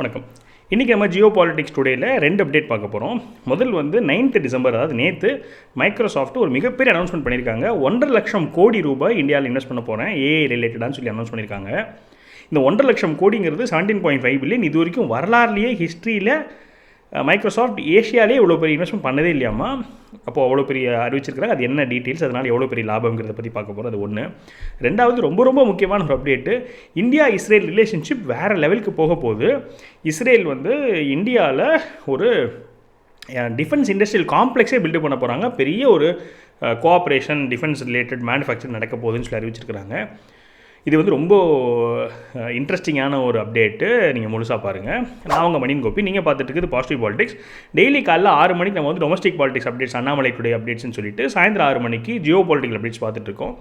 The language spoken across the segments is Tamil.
வணக்கம். இன்றைக்கி நம்ம ஜியோ பாலிட்டிக்ஸ் டுடேயில் ரெண்டு அப்டேட் பார்க்க போகிறோம் முதல் வந்து நைன்த்து டிசம்பர் அதாவது நேற்று மைக்ரோசாஃப்ட் ஒரு மிகப்பெரிய அனௌன்ஸ்மெண்ட் பண்ணியிருக்காங்க. ஒன்றரை லட்சம் கோடி ரூபாய் இந்தியாவில் இன்வெஸ்ட் பண்ண போகிறேன் ஏஐ ரிலேட்டடான்னு சொல்லி அனௌன்ஸ் பண்ணியிருக்காங்க. இந்த ஒன்றரை லட்சம் கோடிங்கிறது செவன்டீன் பாயிண்ட் ஃபைவ் பில்லியன் இது வரைக்கும் வரலாறுலேயே ஹிஸ்ட்ரியில் மைக்ரோசாஃப்ட் ஏஷியாலே இவ்வளோ பெரிய இன்வெஸ்ட்மெண்ட் பண்ணதே இல்லையாமா அப்போது அவ்வளோ பெரிய அறிவிச்சிருக்கிறாங்க. அது என்ன டீட்டெயில்ஸ் அதனால் எவ்வளோ பெரிய லாபங்கிறத பற்றி பார்க்க போகிறோம் அது ஒன்று ரெண்டாவது ரொம்ப ரொம்ப முக்கியமான ஒரு அப்டேட்டு இந்தியா இஸ்ரேல் ரிலேஷன்ஷிப் வேறு லெவலுக்கு போக போகுது. இஸ்ரேல் வந்து இந்தியாவில் ஒரு டிஃபென்ஸ் இண்டஸ்ட்ரியல் காம்ப்ளெக்ஸே பில்டு பண்ண போகிறாங்க பெரிய ஒரு கோஆப்ரேஷன் டிஃபென்ஸ் ரிலேட்டட் மேனுஃபேக்சர் நடக்க போகுதுன்னு சொல்லி அறிவிச்சிருக்கிறாங்க. இது வந்து ரொம்ப இன்ட்ரெஸ்டிங்கான ஒரு அப்டேட்டு நீங்கள் முழுசாக பாருங்கள் நான் உங்கள் மணின் கோப்பி நீங்கள் பார்த்துட்டு இருக்குது பாசிட்டிவ் பாலிடிக்ஸ் டெய்லி காலைல ஆறு மணிக்கு நம்ம வந்து domestic politics updates Annamalai today அப்டேட்ஸ்னு சொல்லிட்டு சாயந்தரம் ஆறு மணிக்கு ஜியோ பாலிட்டிக்கல் அப்டேட்ஸ் பார்த்துட்டு இருக்கோம்.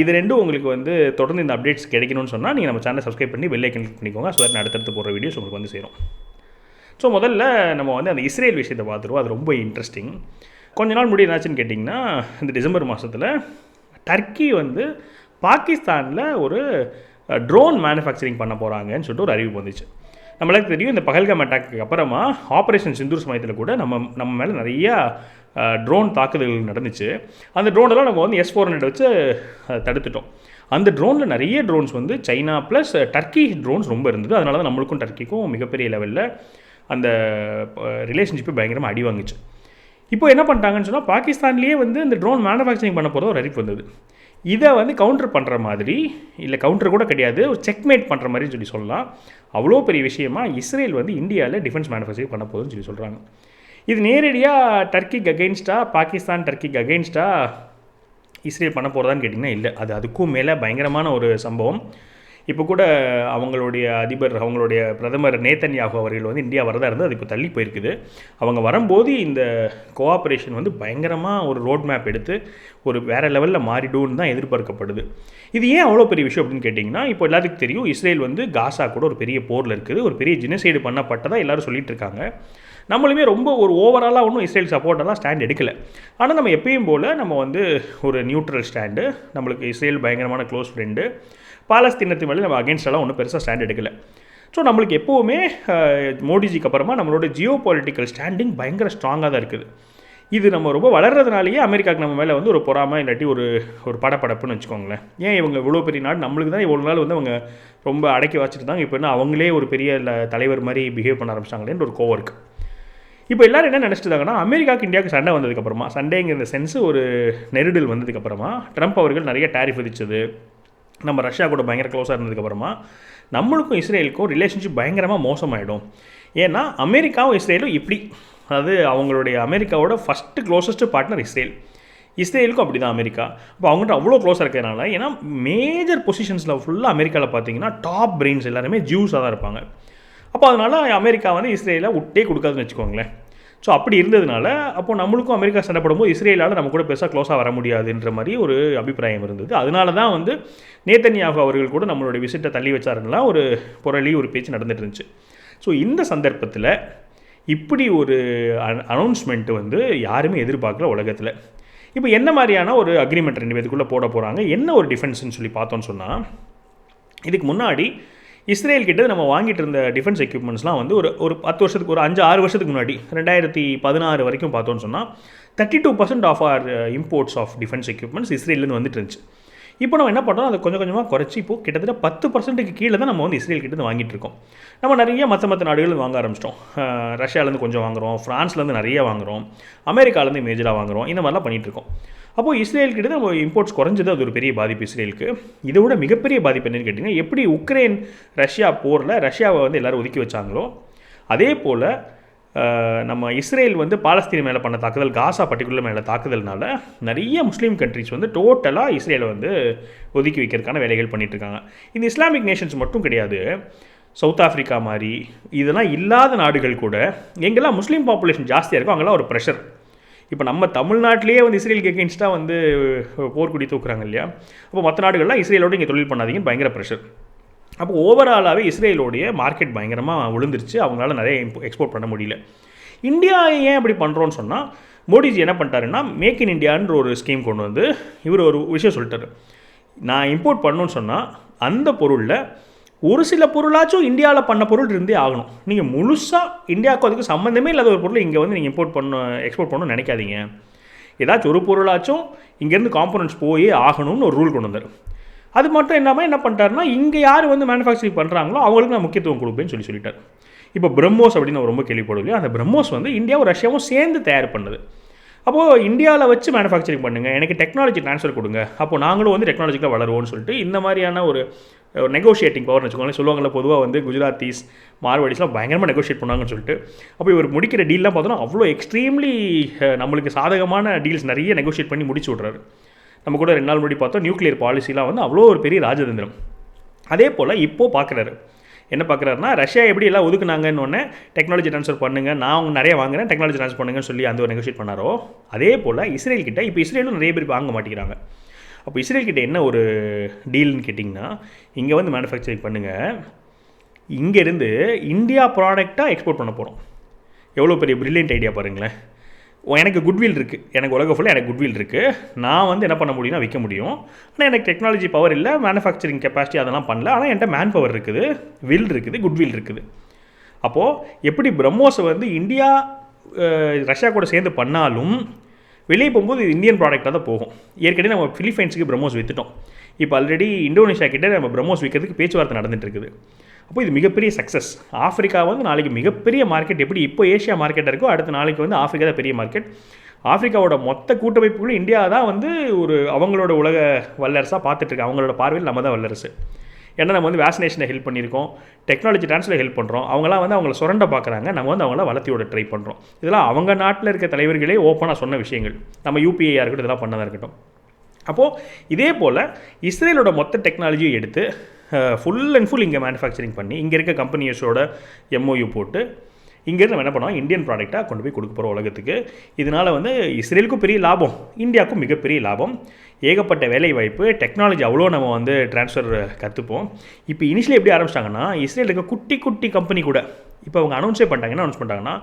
இது ரெண்டும் உங்களுக்கு வந்து தொடர்ந்து இந்த அப்டேட்ஸ் கிடைக்கணும்னு சொன்னால் நீங்கள் நம்ம சேனலை சப்ஸ்கிரைப் பண்ணி பெல் கிளிக் பண்ணிக்கோங்க. ஸோ நான் அடுத்தடுத்து போடுற வீடியோஸ் உங்களுக்கு வந்து சேரும். ஸோ முதல்ல நம்ம வந்து அந்த இஸ்ரேல் விஷயத்தை பார்த்துருவோம். அது ரொம்ப இன்ட்ரெஸ்டிங் கொஞ்ச நாள் முடியும் என்னாச்சுன்னு கேட்டிங்கன்னா இந்த டிசம்பர் மாதத்தில் டர்க்கி வந்து பாகிஸ்தானில் ஒரு ட்ரோன் மேனுஃபேக்சரிங் பண்ண போகிறாங்கன்னு சொல்லிட்டு ஒரு அறிவிப்பு வந்துச்சு. நம்மளுக்கு தெரியும் இந்த பகல்காம் அட்டாக்கு அப்புறமா ஆப்ரேஷன் சிந்தூர் சமயத்தில் கூட நம்ம நம்ம மேலே நிறையா ட்ரோன் தாக்குதல்கள் நடந்துச்சு. அந்த ட்ரோனெல்லாம் நம்ம வந்து எஸ் ஃபோர் ஹண்ட்ரட் வச்சு தடுத்துட்டோம். அந்த ட்ரோனில் நிறைய ட்ரோன்ஸ் வந்து சைனா ப்ளஸ் டர்க்கி ட்ரோன்ஸ் ரொம்ப இருந்தது. அதனால தான் நம்மளுக்கும் டர்க்கிக்கும் மிகப்பெரிய லெவலில் அந்த ரிலேஷன்ஷிப்பு பயங்கரமாக அடி வாங்குச்சு. இப்போ என்ன பண்ணிட்டாங்கன்னு சொன்னால் பாகிஸ்தான்லேயே வந்து இந்த ட்ரோன் மேனுஃபேக்சரிங் பண்ண போகிறத ஒரு அறிவிப்பு வந்தது. இதை வந்து கவுண்டர் பண்ணுற மாதிரி இல்லை கவுண்டர் கூட கிடையாது ஒரு செக்மேட் பண்ணுற மாதிரி சொல்லி சொல்லலாம். அவ்வளோ பெரிய விஷயமா இஸ்ரேல் வந்து இந்தியாவில் டிஃபென்ஸ் மேனுஃபேக்சரிங் பண்ண போகுதுன்னு சொல்லி சொல்கிறாங்க இது நேரடியாக டர்க்கிக்கு அகெயின்ஸ்டாக பாகிஸ்தான் டர்க்கிக்கு அகெயின்ஸ்டாக இஸ்ரேல் பண்ண போகிறதான்னு கேட்டிங்கன்னா இல்லை. அது அதுக்கும் மேலே பயங்கரமான ஒரு சம்பவம். இப்போ கூட அவங்களுடைய அதிபர் அவங்களுடைய பிரதமர் நேத்தன்யாகு அவர்கள் வந்து இந்தியா வரதாக இருந்து அது இப்போ தள்ளி போயிருக்குது. அவங்க வரும்போது இந்த கோஆப்ரேஷன் வந்து பயங்கரமாக ஒரு ரோட் மேப் எடுத்து ஒரு வேறு லெவலில் மாறிடும்னு தான் எதிர்பார்க்கப்படுது. இது ஏன் அவ்வளோ பெரிய விஷயம் அப்படின்னு கேட்டிங்கன்னா இப்போ எல்லாத்துக்கும் தெரியும் இஸ்ரேல் வந்து காசா கூட ஒரு பெரிய போரில் இருக்குது. ஒரு பெரிய ஜினசைடு பண்ணப்பட்டதாக எல்லோரும் சொல்லிட்டு இருக்காங்க. நம்மளுமே ரொம்ப ஒரு ஓவராலாக ஒன்றும் இஸ்ரேல் சப்போர்ட்டெல்லாம் ஸ்டாண்ட் எடுக்கலை. ஆனால் நம்ம எப்பயும் போல் நம்ம வந்து ஒரு நியூட்ரல் ஸ்டாண்டு நம்மளுக்கு இஸ்ரேல் பயங்கரமான க்ளோஸ் ஃப்ரெண்டு பாலஸ்தீனத்து மேலே நம்ம அகேன்ஸ்டெல்லாம் ஒன்றும் பெருசாக ஸ்டாண்ட் எடுக்கலை. ஸோ நம்மளுக்கு எப்போவுமே மோடிஜிக்கு அப்புறமா நம்மளோட ஜியோ பொலிட்டிக்கல் ஸ்டாண்டிங் பயங்கர ஸ்ட்ராங்காக தான் இருக்குது. இது நம்ம ரொம்ப வளர்கிறதுனாலேயே அமெரிக்காவுக்கு நம்ம மேலே வந்து ஒரு பொறாமை இல்லாட்டி ஒரு ஒரு படப்படப்புன்னு வச்சுக்கோங்களேன். ஏன் இவங்க இவ்வளோ பெரிய நாடு? நம்மளுக்கு தான் இவ்வளோ நாள் வந்து அவங்க ரொம்ப அடக்கி வச்சுருந்தாங்க இப்போ என்ன அவங்களே ஒரு பெரிய தலைவர் மாதிரி பிஹேவ் பண்ண ஆரம்பிச்சிட்டாங்களேன்ற ஒரு கோவம் இருக்குது இப்போ எல்லோரும் என்ன நினச்சிட்டாங்கன்னா அமெரிக்காவுக்கு இந்தியாவுக்கு சண்டை வந்ததுக்கப்புறமா சண்டேங்கிற சென்ஸ் ஒரு நெருடல் வந்ததுக்கப்புறமா ட்ரம்ப் அவர்கள் நிறைய டேரிஃப் விதிச்சது. நம்ம ரஷ்யா கூட பயங்கர க்ளோஸாக இருந்ததுக்கப்புறமா நம்மளுக்கும் இஸ்ரேலுக்கும் ரிலேஷன்ஷிப் பயங்கரமாக மோசமாயிடும். ஏன்னா அமெரிக்காவும் இஸ்ரேலும் இப்படி. அதாவது அவங்களுடைய அமெரிக்காவோட ஃபஸ்ட்டு க்ளோசஸ்ட்டு பார்ட்னர் இஸ்ரேல். இஸ்ரேலுக்கும் அப்படி தான் அமெரிக்கா. இப்போ அவங்ககிட்ட அவ்வளோ க்ளோஸாக இருக்கிறதுனால ஏன்னா மேஜர் பொசிஷன்ஸில் ஃபுல்லாக அமெரிக்காவில் பார்த்தீங்கன்னா டாப் பிரெயின்ஸ் எல்லாருமே ஜூஸாக தான் இருப்பாங்க. அப்போ அதனால் அமெரிக்கா வந்து இஸ்ரேலில் விட்டே கொடுக்காதுன்னு வச்சுக்கோங்களேன். ஸோ அப்படி இருந்ததுனால அப்போ நம்மளுக்கும் அமெரிக்கா சண்டை போடும்போது இஸ்ரேலால் நம்ம கூட பெருசாக க்ளோஸாக வர முடியாதுன்ற மாதிரி ஒரு அபிப்பிராயம் இருந்தது. அதனால தான் வந்து நேத்தன்யாகு அவர்கள் கூட நம்மளுடைய விசிட்டை தள்ளி வச்சாருன்னா ஒரு புரளி ஒரு பேச்சு நடந்துட்டு இருந்துச்சு. ஸோ இந்த சந்தர்ப்பத்தில் இப்படி ஒரு அனௌன்ஸ்மெண்ட் வந்து யாருமே எதிர்பார்க்கல உலகத்தில். இப்போ என்ன மாதிரியான ஒரு அக்ரிமெண்ட் ரெண்டு பேத்துக்குள்ளே போட போகிறாங்க என்ன ஒரு டிஃபென்ஸ்னு சொல்லி பார்த்தோன்னு சொன்னால் இதுக்கு முன்னாடி இஸ்ரேல் கிட்ட நம்ம வாங்கிட்டு இருந்த டிஃபென்ஸ் எக்யூப்மெண்ட்ஸ்லாம் வந்து ஒரு ஒரு பத்து வருஷத்துக்கு ஒரு அஞ்சு ஆறு வருஷத்துக்கு முன்னாடி ரெண்டாயிரத்தி பதினாறு வரைக்கும் பார்த்தோன்னு சொன்னால் thirty two percent of our imports of defence equipments இஸ்ரேலேருந்து வந்துட்டு இருந்துச்சு. இப்போ நம்ம என்ன பண்ணுறோம் அதை கொஞ்சம் கொஞ்சமாக குறைச்சி இப்போ கிட்டத்தட்ட பத்து பர்சன்ட்டுக்கு கீழே தான் நம்ம வந்து இஸ்ரேல் கிட்ட இருந்து வாங்கிட்டு இருக்கோம். நம்ம நிறைய மற்ற மற்ற நாடுகள் வாங்க ஆரம்பிச்சிட்டோம். ரஷ்யாவிலேருந்து ரஷ்யாலேருந்து கொஞ்சம் வாங்குறோம் ஃப்ரான்ஸ்லேருந்து நிறைய வாங்குறோம் அமெரிக்காலேருந்து மேஜராக வாங்குறோம் இந்த மாதிரிலாம் பண்ணிகிட்ருக்கோம் இருக்கோம். அப்போது இஸ்ரேல்கிட்ட நம்ம இம்போர்ட்ஸ் குறைஞ்சது. அது ஒரு பெரிய பாதிப்பு இஸ்ரேலுக்கு. இதை விட மிகப்பெரிய பாதிப்பு என்னென்னு கேட்டிங்கன்னா எப்படி உக்ரைன் ரஷ்யா போரில் ரஷ்யாவை வந்து எல்லோரும் ஒதுக்கி வச்சாங்களோ அதே போல் நம்ம இஸ்ரேல் வந்து பாலஸ்தீன் மேலே பண்ண தாக்குதல் காசா பர்டிகுலர் மேலே தாக்குதல்னால நிறைய முஸ்லீம் கண்ட்ரிஸ் வந்து டோட்டலாக இஸ்ரேலை வந்து ஒதுக்கி வைக்கிறதுக்கான வேலைகள் பண்ணிகிட்ருக்காங்க இந்த இஸ்லாமிக் நேஷன்ஸ் மட்டும் கிடையாது. சவுத் ஆஃப்ரிக்கா மாதிரி இதெல்லாம் இல்லாத நாடுகள் கூட எங்கெல்லாம் முஸ்லீம் பாப்புலேஷன் ஜாஸ்தியாக இருக்கோ அங்கெல்லாம் ஒரு ப்ரெஷர் இப்போ நம்ம தமிழ்நாட்டிலேயே வந்து இஸ்ரேலுக்கு எகென்ஸ்டாக வந்து போர்க்குடி தூக்குறாங்க இல்லையா? அப்போ மற்ற நாடுகள்லாம் இஸ்ரேலோட இங்கே தொழில் பண்ணாதீங்கன்னு பயங்கர ப்ரெஷர் அப்போ ஓவராலாகவே இஸ்ரேலோடைய மார்க்கெட் பயங்கரமாக விழுந்துருச்சு. அவங்களால நிறைய எக்ஸ்போர்ட் பண்ண முடியல. இந்தியா ஏன் அப்படி பண்ணுறோன்னு சொன்னால் மோடிஜி என்ன பண்ணிட்டாருன்னா மேக் இன் இண்டியான்ற ஒரு ஸ்கீம் கொண்டு வந்து இவர் ஒரு விஷயம் சொல்லிட்டாரு. நான் இம்போர்ட் பண்ணணும்னு சொன்னால் அந்த பொருளில் ஒரு சில பொருளாச்சும் இந்தியாவில் பண்ண பொருள் இருந்தே ஆகணும். நீங்கள் முழுசாக இந்தியாவுக்கு அதுக்கு சம்மந்தமே இல்லாத ஒரு பொருளை இங்கே வந்து நீங்கள் இம்போர்ட் பண்ண எக்ஸ்போர்ட் பண்ணணும்னு நினைக்காதீங்க. ஏதாச்சும் ஒரு பொருளாச்சும் இங்கேருந்து காம்பனன்ட்ஸ் போய் ஆகணும்னு ஒரு ரூல் கொண்டு வந்தார். அது மட்டும் இல்லாமல் என்ன பண்ணிட்டாருன்னா இங்கே யார் வந்து மேனுஃபேக்சரிங் பண்ணுறாங்களோ அவங்களுக்கு நான் முக்கியத்துவம் கொடுப்பேன்னு சொல்லி சொல்லிட்டார். இப்போ பிரம்மோஸ் அப்படின்னு நான் ரொம்ப கேள்விப்படுவில்லையோ அந்த பிரம்மோஸ் வந்து இந்தியாவும் ரஷ்யாவும் சேர்ந்து தயார் பண்ணுது. அப்போது இந்தியாவில் வச்சு மேனுஃபேக்சரிங் பண்ணுங்கள் எனக்கு டெக்னாலஜி ட்ரான்ஸ்ஃபர் கொடுங்க அப்போ நாங்களும் வந்து டெக்னாலஜிக்காக வளருவோம்னு சொல்லிட்டு இந்த மாதிரியான ஒரு ஒரு நெகோஷியேட்டிங் பவர்னு வச்சுக்கோங்களேன். சொல்லுவாங்கள்ல பொதுவாக வந்து குஜராத்தீஸ் மார்வாடிஸ்லாம் பயங்கரமாக நெகோஷியேட் பண்ணாங்கன்னு சொல்லிட்டு. அப்போ இவர் முடிக்கிற டீல்லாம் பார்த்தோன்னா அவ்வளோ எக்ஸ்ட்ரீம்லி நம்மளுக்கு சாதகமான டீல்ஸ் நிறைய நெகோஷியேட் பண்ணி முடிச்சு விட்றாரு. நம்ம கூட ரெண்டு நாள் முன்னாடி பார்த்தோம் நியூக்ளியர் பாலிசிலாம் வந்து அவ்வளோ ஒரு பெரிய ராஜதந்திரம். அதே போல் இப்போது பார்க்குறாரு. என்ன பார்க்குறாருன்னா ரஷ்யா எப்படி எல்லாம் ஒதுக்குனாங்கன்னு ஒன்று டெக்னாலஜி ட்ரான்ஸ்ஃபர் பண்ணுங்க நான் அவங்க நிறைய வாங்குறேன் டெக்னாலஜி ட்ரான்ஸ்ஃபர் பண்ணுங்கன்னு சொல்லி அந்த ஒரு நெகோஷியேட் பண்ணாரோ அதே போல் இஸ்ரேல் கிட்ட இப்போ இஸ்ரேலும் நிறைய பேர் வாங்க மாட்டேங்கிறாங்க. அப்போ இஸ்ரேல்கிட்ட என்ன ஒரு டீல்னு கேட்டிங்கன்னா இங்கே வந்து மேனுஃபேக்சரிங் பண்ணுங்கள் இங்கேருந்து இந்தியா ப்ராடக்டாக எக்ஸ்போர்ட் பண்ண போகிறோம் எவ்வளோ பெரிய ப்ரில்லியன்ட் ஐடியா பாருங்களேன். எனக்கு குட்வில் இருக்குது எனக்கு உலக ஃபுல்லாக எனக்கு குட்வில் இருக்குது நான் வந்து என்ன பண்ண முடியும்னா விற்க முடியும். ஆனால் எனக்கு டெக்னாலஜி பவர் இல்லை மேனுஃபேக்சரிங் கெப்பாசிட்டி அதெல்லாம் பண்ணல. ஆனால் என்கிட்ட மேன் பவர் இருக்குது வில் இருக்குது குட்வில் இருக்குது. அப்போது எப்படி பிரம்மோஸை வந்து இந்தியா ரஷ்யா கூட சேர்ந்து பண்ணாலும் வெளியே போகும்போது இது இந்தியன் ப்ராடக்டாக தான் போகும். ஏற்கனவே நம்ம ஃபிலிப்பைன்ஸுக்கு பிரம்மோஸ் விற்றுட்டோம் இப்போ ஆல்ரெடி இந்தோனேஷியா கிட்ட நம்ம பிரம்மோஸ் விற்கிறதுக்கு பேச்சுவார்த்தை நடந்துட்டு இருக்குது. அப்போ இது மிகப்பெரிய சக்ஸஸ் ஆஃப்ரிக்கா வந்து நாளைக்கு மிகப்பெரிய மார்க்கெட் எப்படி இப்போ ஏஷியா மார்க்கெட்டாக இருக்கோ அடுத்த நாளைக்கு வந்து ஆஃப்ரிக்கா தான் பெரிய மார்க்கெட் ஆஃப்ரிக்காவோட மொத்த கூட்டமைப்புகளும் இந்தியா தான் வந்து ஒரு அவங்களோட உலக வல்லரசாக பார்த்துட்ருக்கு அவங்களோட பார்வையில் நம்ம தான் வல்லரசு. ஏன்னா நம்ம வந்து வேக்சினேஷனை ஹெல்ப் பண்ணியிருக்கோம். டெக்னாலஜி ட்ரான்ஸ்ஃபர் ஹெல்ப் பண்ணுறோம் அவங்களாம் வந்து அவங்கள சுரண்ட பார்க்குறாங்க. நம்ம வந்து அவங்கள வளர்த்தியோட ட்ரை பண்ணுறோம் இதெல்லாம் அவங்க நாட்டில் இருக்க தலைவர்களே ஓப்பனாக சொன்ன விஷயங்கள். நம்ம யூபிஐயாக இருக்கட்டும் இதெல்லாம் பண்ணதாக இருக்கட்டும். அப்போது இதே போல் இஸ்ரேலோட மொத்த டெக்னாலஜியை எடுத்து ஃபுல் அண்ட் ஃபுல் இங்கே மேனுஃபேக்சரிங் பண்ணி இங்கே இருக்க கம்பெனிஸோட எம்ஓயு போட்டு இங்கேருந்து நம்ம என்ன பண்ணுவோம் இந்தியன் ப்ராடக்டாக கொண்டு போய் கொடுக்க போகிறோம் உலகத்துக்கு. இதனால் வந்து இஸ்ரேலுக்கும் பெரிய லாபம் இந்தியாவுக்கும் மிகப்பெரிய லாபம். ஏகப்பட்ட வேலை வாய்ப்பு டெக்னாலஜி அவ்வளோ நம்ம வந்து ட்ரான்ஸ்ஃபர் கற்றுப்போம் இப்போ இனிஷியலி எப்படி ஆரம்பிச்சிட்டாங்கன்னா இஸ்ரேல் இருக்க குட்டி குட்டி கம்பெனி கூட இப்போ அவங்க அனௌன்ஸே பண்ணிட்டாங்க என்ன அனௌன்ஸ் பண்ணிட்டாங்கன்னா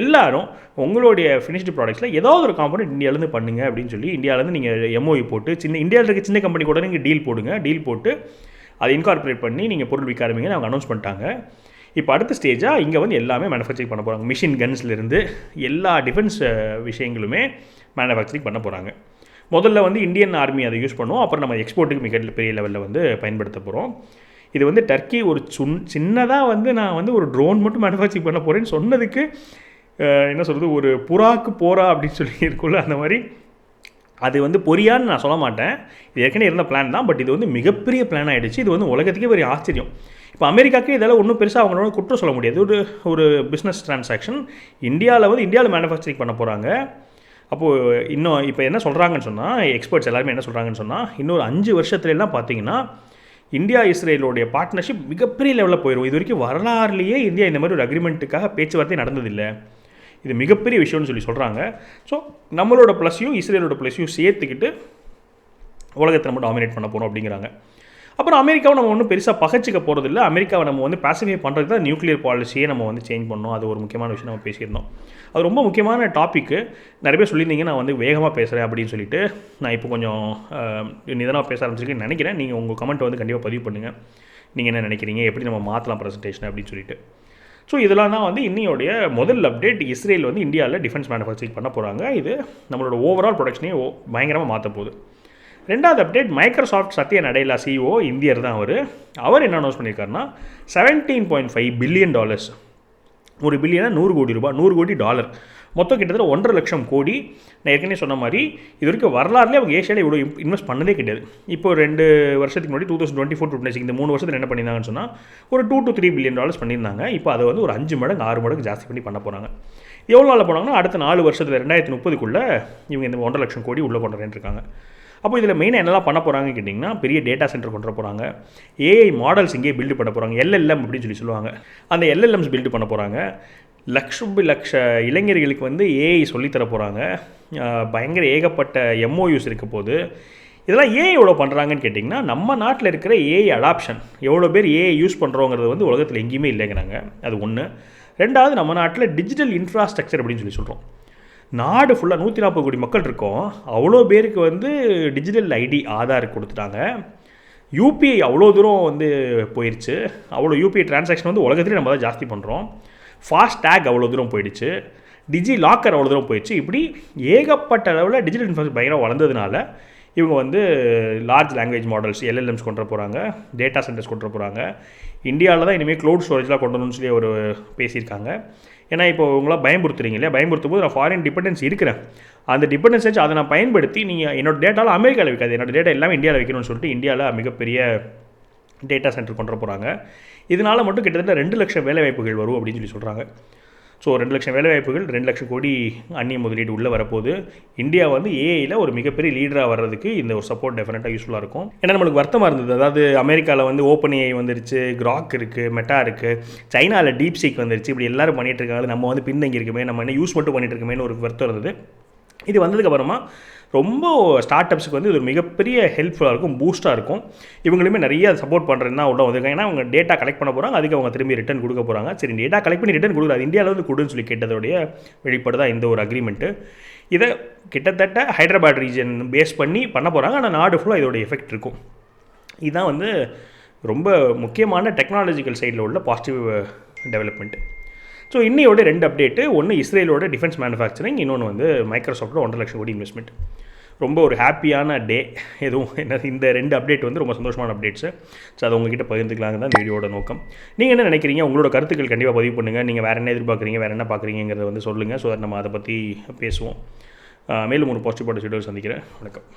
எல்லாரும் உங்களுடைய ஃபினிஷ்டு ப்ராடக்ட்ஸில் ஏதாவது ஒரு காம்பனண்ட் இந்தியாவிலேருந்து பண்ணுங்க அப்படின்னு சொல்லி இந்தியாவிலேருந்து நீங்கள் எம்ஓஇ போட்டு சின்ன இந்தியாவில் இருக்க சின்ன கம்பெனி கூட நீங்கள் டீல் போடுங்க. டீல் போட்டு அதை இன்கார்பரேட் பண்ணி நீங்கள் பொருள் விற்க ஆரம்பிங்கன்னு அவங்க அனௌன்ஸ் பண்ணிட்டாங்க. இப்போ அடுத்த ஸ்டேஜாக இங்கே வந்து எல்லாமே மேனுஃபேக்சரிங் பண்ண போகிறாங்க மிஷின் கன்ஸ்லேருந்து எல்லா டிஃபென்ஸ் விஷயங்களுமே மேனுஃபேக்சரிங் பண்ண போகிறாங்க முதல்ல வந்து இந்தியன் ஆர்மி அதை யூஸ் பண்ணுவோம் அப்புறம் நம்ம எக்ஸ்போர்ட்டுக்கு மிக பெரிய லெவலில் வந்து பயன்படுத்த போகிறோம் இது வந்து டர்க்கி ஒரு சுன் சின்னதாக வந்து நான் வந்து ஒரு ட்ரோன் மட்டும் மேனுஃபேக்சரிங் பண்ண போகிறேன்னு சொன்னதுக்கு என்ன சொல்கிறது ஒரு புறாக்கு போகிறா அப்படின்னு சொல்லி இருக்குல்ல அந்த மாதிரி. அது வந்து பொரியான்னு நான் சொல்ல மாட்டேன். இது ஏற்கனவே இருந்த பிளான் தான் பட் இது வந்து மிகப்பெரிய பிளான் ஆகிடுச்சு இது வந்து உலகத்துக்கே பெரிய ஆச்சரியம். இப்போ அமெரிக்காவுக்கு இதெல்லாம் ஒன்றும் பெருசாக அவங்களோட குற்றம் சொல்ல முடியாது. ஒரு ஒரு பிஸ்னஸ் டிரான்சாக்ஷன் இந்தியாவில் வந்து இந்தியாவில் மேனுஃபேக்சரிங் பண்ண போகிறாங்க அப்போது இன்னும் இப்போ என்ன சொல்கிறாங்கன்னு சொன்னால் எக்ஸ்பர்ட்ஸ் எல்லாருமே என்ன சொல்கிறாங்கன்னு சொன்னால் இன்னொரு அஞ்சு வருஷத்துலலாம் பார்த்தீங்கன்னா இந்தியா இஸ்ரேலோடைய பார்ட்னர்ஷிப் மிகப்பெரிய லெவலில் போயிடும் இது வரைக்கும் வரலாறுலேயே இந்தியா இந்த மாதிரி ஒரு அக்ரிமெண்ட்டுக்காக பேச்சுவார்த்தை நடந்ததில்லை. இது மிகப்பெரிய விஷயம்னு சொல்லி சொல்கிறாங்க ஸோ நம்மளோட ப்ளஸையும் இஸ்ரேலோட ப்ளஸையும் சேர்த்துக்கிட்டு உலகத்தை நம்ம டாமினேட் பண்ண போகிறோம் அப்படிங்கிறாங்க. அப்புறம் அமெரிக்காவை நம்ம ஒன்றும் பெருசாக பகச்சிக்க போகிறதில்ல அமெரிக்காவை நம்ம வந்து பேசிஃபை பண்ணுறதுக்கு தான் நியூக்ளியர் பாலிசியே நம்ம வந்து சேஞ்ச் பண்ணோம் அது ஒரு முக்கியமான விஷயம் நம்ம பேசியிருந்தோம். அது ரொம்ப முக்கியமான டாப்பிக்கு நிறைய பேர் சொல்லியிருந்தீங்க நான் வந்து வேகமாக பேசுகிறேன் அப்படின்னு சொல்லிட்டு. நான் இப்போ கொஞ்சம் நிதானமாக பேச ஆரம்பிச்சிருக்கேன்னு நினைக்கிறேன். நீங்கள் உங்கள் கமெண்ட் வந்து கண்டிப்பாக பதிவு பண்ணுங்கள் நீங்கள் என்ன நினைக்கிறீங்க? எப்படி நம்ம மாற்றலாம் ப்ரெசன்டேஷன் அப்படின்னு சொல்லிட்டு. ஸோ இதெல்லாம் தான் வந்து இன்னையோடைய முதல் அப்டேட் இஸ்ரேல் வந்து இந்தியாவில் டிஃபென்ஸ் மேனுஃபேக்சரிங் பண்ண போகிறாங்க இது நம்மளோட ஓவரால் ப்ரொடக்ஷனையும் பயங்கரமாக மாற்ற போகுது. ரெண்டாவது update Microsoft Satya Nadella CEO இந்தியர் தான் அவர். அவர் என்ன அனௌன்ஸ் பண்ணியிருக்காருன்னா seventeen point five billion dollars ஒரு பில்லியனா நூறு கோடி ரூபாய் நூறு கோடி டாலர் மொத்தம் கிட்டத்தட்ட ஒன்றரை லட்சம் கோடி. நான் ஏற்கனவே சொன்ன மாதிரி இது வரைக்கும் வரலாறுலேயே அவங்க ஏஷியாவில் இவ்வளோ இன்வெஸ்ட் பண்ணதே கிடையாது. இப்போ ரெண்டு வருஷத்துக்கு முன்னாடி two thousand twenty four two இந்த மூணு வருஷத்தில் என்ன பண்ணியிருந்தாங்கன்னு சொன்னால் ஒரு two to three billion dollars பண்ணியிருந்தாங்க. இப்போ அதை வந்து ஒரு அஞ்சு மடங்கு ஆறு மடங்கு ஜாஸ்தி பண்ணி பண்ண போகிறாங்க எவ்வளோ நாளில் போனாங்கன்னா அடுத்த நாலு வருஷத்தில் ரெண்டாயிரத்தி முப்பதுக்குள்ளே இவங்க இந்த ஒன்றரை லட்சம் கோடி உள்ளே கொண்டு வந்துருக்காங்க அப்போ இதில் மெயினாக என்னெல்லாம் பண்ண போகிறாங்கன்னு கேட்டிங்கன்னா பெரிய டேட்டா சென்டர் கொண்டு போகிறாங்க ஏஐ மாடல்ஸ் இங்கே பில்டு பண்ண போகிறாங்க எல்எல்எம் அப்படின்னு சொல்லி சொல்லுவாங்க. அந்த எல்எல்எம்ஸ் பில்டு பண்ண போகிறாங்க லக்ஷ லக்ஷ இளைஞர்களுக்கு வந்து ஏஐ சொல்லித்தர போகிறாங்க பயங்கர ஏகப்பட்ட எம்ஓயூஸ் இருக்க போது இதெல்லாம் ஏன் எவ்வளோ பண்ணுறாங்கன்னு கேட்டிங்கன்னா நம்ம நாட்டில் இருக்கிற ஏஐ அடாப்ஷன் எவ்வளோ பேர் ஏஐ யூஸ் பண்ணுறோங்கிறது வந்து உலகத்தில் எங்கேயுமே இல்லைங்கிறாங்க. அது ஒன்று ரெண்டாவது நம்ம நாட்டில் டிஜிட்டல் இன்ஃப்ராஸ்ட்ரக்சர் அப்படின்னு சொல்லி சொல்கிறோம் நாடு ஃபுல்லாக நூற்றி நாற்பது கோடி மக்கள் இருக்கோம். அவ்வளோ பேருக்கு வந்து டிஜிட்டல் ஐடி ஆதார் கொடுத்துட்டாங்க. யூபிஐ அவ்வளோ தூரம் வந்து போயிடுச்சு அவ்வளோ யூபிஐ டிரான்சாக்ஷன் வந்து உலகத்துலேயே நம்ம தான் ஜாஸ்தி பண்ணுறோம் ஃபாஸ்ட் டேக் அவ்வளோ தூரம் போயிடுச்சு. டிஜி லாக்கர் அவ்வளோ தூரம் போயிடுச்சு. இப்படி ஏகப்பட்ட அளவில் டிஜிட்டல் இன்ஃப்ராஸ்ட்ரக்சர் பயங்கரம் வளர்ந்ததுனால இவங்க வந்து லார்ஜ் லாங்குவேஜ் மாடல்ஸ் எல்எல்எம்ஸ் கொண்டு போகிறாங்க டேட்டா சென்டர்ஸ் கொண்டு போகிறாங்க இந்தியாவில் தான் இனிமேல் க்ளவுட் ஸ்டோரேஜ்லாம் கொண்டு வரணும்னு சொல்லி ஒரு பேசியிருக்காங்க. ஏன்னா இப்போ உங்களாம் பயன்படுத்துறீங்க இல்லையா? பயன்படுத்தும் போது நான் ஃபாரின் டிபெண்டன்ஸ் இருக்கிறேன். அந்த டிபெண்டன்ஸ் வச்சு அதை நான் பயன்படுத்தி நீங்கள் என்னோட டேட்டாவில் அமெரிக்காவில் வைக்காது என்னோட டேட்டா எல்லாமே இந்தியாவில் வைக்கணும்னு சொல்லிட்டு இந்தியாவில் மிகப்பெரிய டேட்டா சென்டர் கொண்டு போகிறாங்க இதனால் மட்டும் கிட்டத்தட்ட ரெண்டு லட்சம் வேலைவாய்ப்புகள் வரும் அப்படின்னு சொல்லி சொல்கிறாங்க ஸோ ரெண்டு லட்சம் வேலைவாய்ப்புகள் ரெண்டு லட்சம் கோடி அந்நிய முதலீடு உள்ளே வரப்போகுது. இந்தியா வந்து ஏஐயில் ஒரு மிகப்பெரிய லீடராக வர்றதுக்கு இந்த ஒரு சப்போர்ட் டெஃபினட்டாக யூஸ்ஃபுல்லாக இருக்கும். ஏன்னா நம்மளுக்கு வருத்தமாக இருந்தது. அதாவது அமெரிக்காவில் வந்து ஓப்பன் ஏஐ வந்துருச்சு கிராக் இருக்குது மெட்டா இருக்குது சைனாவில் டீப் சீக் வந்துருச்சு. இப்படி எல்லாரும் பண்ணிகிட்டு இருக்காங்க. நம்ம வந்து பின்தங்கி இருக்குமே நம்ம என்ன யூஸ் மட்டும் பண்ணிட்டு இருக்கமேன்னு ஒரு வருத்தம் இருந்தது. இது வந்ததுக்கப்புறமா ரொம்ப ஸ்டார்ட் அப்ஸுக்கு வந்து இது ஒரு மிகப்பெரிய ஹெல்ப்ஃபுல்லாக இருக்கும் பூஸ்ட்டாக இருக்கும். இவங்களுமே நிறைய சப்போர்ட் பண்ணுறதுனா உள்ள வந்திருக்காங்க. ஏன்னா அவங்க டேட்டா கலெக்ட் பண்ண போகிறாங்க அதுக்கு அவங்க திரும்பி ரிட்டன் கொடுக்க போகிறாங்க சரி டேட்டா கலெக்ட் பண்ணி ரிட்டன் கொடுக்குறது இந்தியாவில் வந்து கொடுன்னு சொல்லி கேட்டதோடைய வெளிப்பாடு தான் இந்த ஒரு அக்ரிமெண்ட்டு இதை கிட்டத்தட்ட ஹைதராபாத் ரீஜன் பேஸ் பண்ணி பண்ண போகிறாங்க ஆனால் நாடு ஃபுல்லாக இதோட எஃபெக்ட் இருக்கும். இதுதான் வந்து ரொம்ப முக்கியமான டெக்னாலஜிக்கல் சைடில் உள்ள பாசிட்டிவ் டெவலப்மெண்ட் uh, ஸோ இன்னையோட ரெண்டு அப்டேட்டு ஒன்று இஸ்ரேலோட டிஃபென்ஸ் மேனுஃபேக்சரிங் இன்னொன்று வந்து மைக்ரோசாஃப்டோட ஒன்றரை லட்சம் கோடி இன்வெஸ்ட்மெண்ட் ரொம்ப ஒரு ஹாப்பியான டே எதுவும் என்ன இந்த ரெண்டு அப்டேட் வந்து ரொம்ப சந்தோஷமான அப்டேட்ஸு ஸோ அதை உங்ககிட்ட பகிர்ந்துக்கலாங்க தான் வீடியோட நோக்கம். நீங்கள் என்ன நினைக்கிறீங்க? உங்களோட கருத்துக்கள் கண்டிப்பாக பதிவு பண்ணுங்கள் நீங்கள் வேறு என்ன எதிர்பார்க்குறீங்க? வேறு என்ன பார்க்குறீங்கிறத வந்து சொல்லுங்கள் ஸோ நம்ம அதை பற்றி பேசுவோம். மேலும் ஒரு பாசிட்டிவ் பாட்டு சந்திக்கிறேன். வணக்கம்.